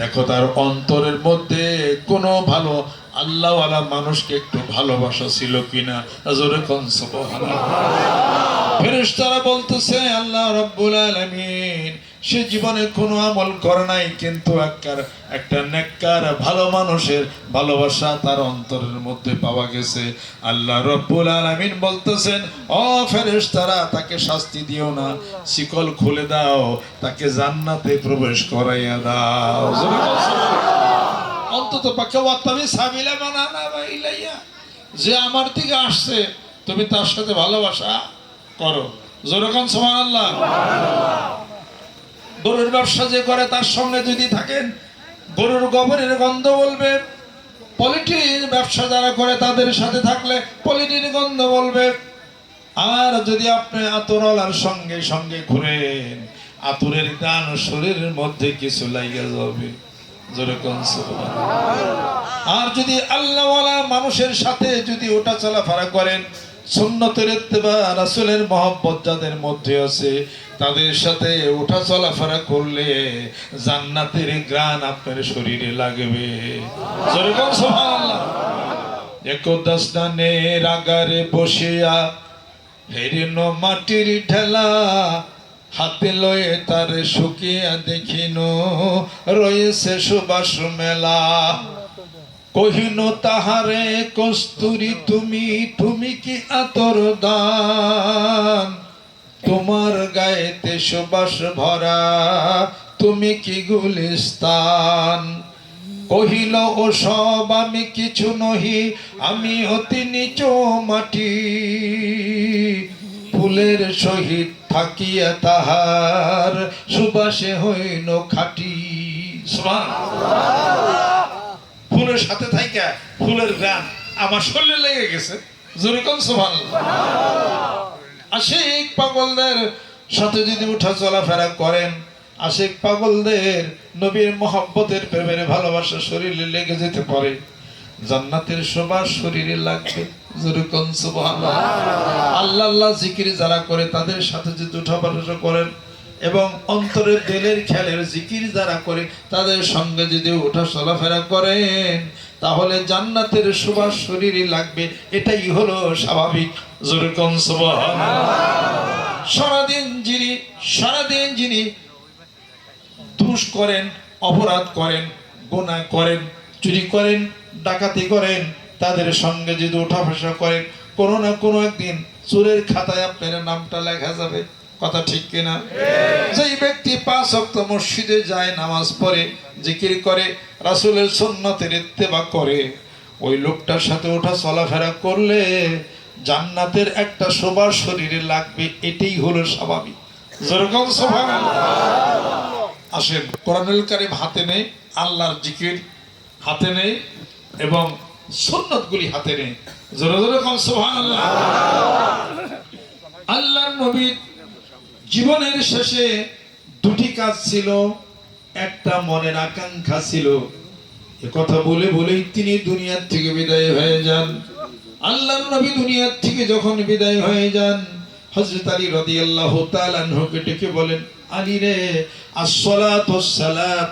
দেখো, তার অন্তরের মধ্যে কোনো ভালো আল্লাহওয়ালা মানুষকে একটু ভালোবাসা ছিল কিনা? জোরে কোন ফেরেশতারা বলতেছে, আল্লাহ রব্বুল আলামিন সে জীবনে কোনো আমল করে নাই, কিন্তু একবার একটা নেককার, ভালো মানুষের ভালোবাসা তার অন্তরের মধ্যে পাওয়া গেছে। আল্লাহ রব্বুল আলামিন বলতেছেন, ও ফেরেশতারা, তাকে শাস্তি দিও না। শিকল খুলে দাও, তাকে জান্নাতে প্রবেশ করাইয়া দাও। অন্তত পক্ষে ওয়াত্তাবি সাবিলা মানানা বা ইলাইয়া। যে আমার দিকে আসছে, তুমি তার সাথে ভালোবাসা করো। যেরকম সমান আল্লাহ গরুর ব্যবসা যে করে, তার সঙ্গে যদি থাকেন, গরুর গোবরের গন্ধ বলবে। পলিটির ব্যবসা যারা করে, তাদের সাথে থাকলে পলিটির গন্ধ বলবে। আর যদি আপনি আতরওয়ালার সঙ্গে সঙ্গে ঘুরেন, আতুরের গান শরীরের মধ্যে কিছু লাগিয়ে যাবে। আর যদি আল্লাহওয়ালা মানুষের সাথে যদি ওটা চলাফেরা করেন সুন্নতের ইত্তেবা, রাসূলের মহব্বত যাদের মধ্যে আছে, তাদের সাথে ওঠা চলাফেরা করলে জান্নাতের গ্রান আপনার শরীরে লাগবে। একদা আগারে বসিয়া হেরিন মাটির ঠেলা হাতে লয়ে তার শুকিয়া দেখিন রয়েছে সুবাস মেলা। কহিন তাহারে কস্তুরি, তুমি তুমি কি আতর দান? তোমার গায়েতে সুবাস ভরা, তুমি কি গুলিস্তান? কহিল, ও সব আমি কিছু নহি, আমি অতি নিচ মাটি। ফুলের সহিত থাকিয়া তাহার সুবাসে হইল খাটি। সুবহানাল্লাহ। ফুলের সাথে থাইকা ফুলের গান আমার শরীরে লেগে গেছে। পাগলদের সাথে যদি উঠা চলাফেরা করেন পাগলদের নবীর প্রেমের ভালোবাসা শরীরে লেগে যেতে পারে। জান্নাতের সবার শরীরে লাগবে। আল্লাহ আল্লাহ জিকির যারা করে, তাদের সাথে যদি উঠা করেন এবং অন্তরের দিলের খেলের জিকির যারা করে, তাদের সঙ্গে যদি ওঠা চলাফেরা করেন, তাহলে জান্নাতের সুবাস শরীরে লাগবে। এটাই হলো স্বাভাবিক। সারাদিন যিনি সারাদিন যিনি দুষ করেন, অপরাধ করেন গোনা করেন, চুরি করেন, ডাকাতি করেন, তাদের সঙ্গে যদি ওঠা করেন, কোনো না কোনো একদিন চোরের খাতায় আপনার নামটা লেখা যাবে। কথা ঠিক কিনা? যেই ব্যক্তি পাঁচ অক্ত মসজিদে যায়, নামাজ পড়ে, জিকির করে, রাসূলের সুন্নতের ইত্তেবা করে, ওই লোকটার সাথে ওঠা চলাফেরা করলে জান্নাতের একটা শোভা শরীরে লাগবে, এটাই হলো স্বাভাবিক। যেরকম স্বাভাবিক আসেন, কোরআনুল কারিম হাতে নেই, আল্লাহর জিকির হাতে নেই এবং সুন্নতগুলি হাতে নেই। জোরে জোরে সুবহানাল্লাহ। আল্লাহর নবীর জীবনের শেষে দুটি কাজ ছিল, একটা মনের আকাঙ্ক্ষা ছিল। এ কথা বলে বলেই তিনি দুনিয়ার থেকে বিদায় হয়ে যান। আল্লাহ নবী দুনিয়ার থেকে যখন বিদায় হয়ে যান হজরত আলী রদি আল্লাহ আনহুকে ডেকে বলেন, আলী রে আসলাত সালাত।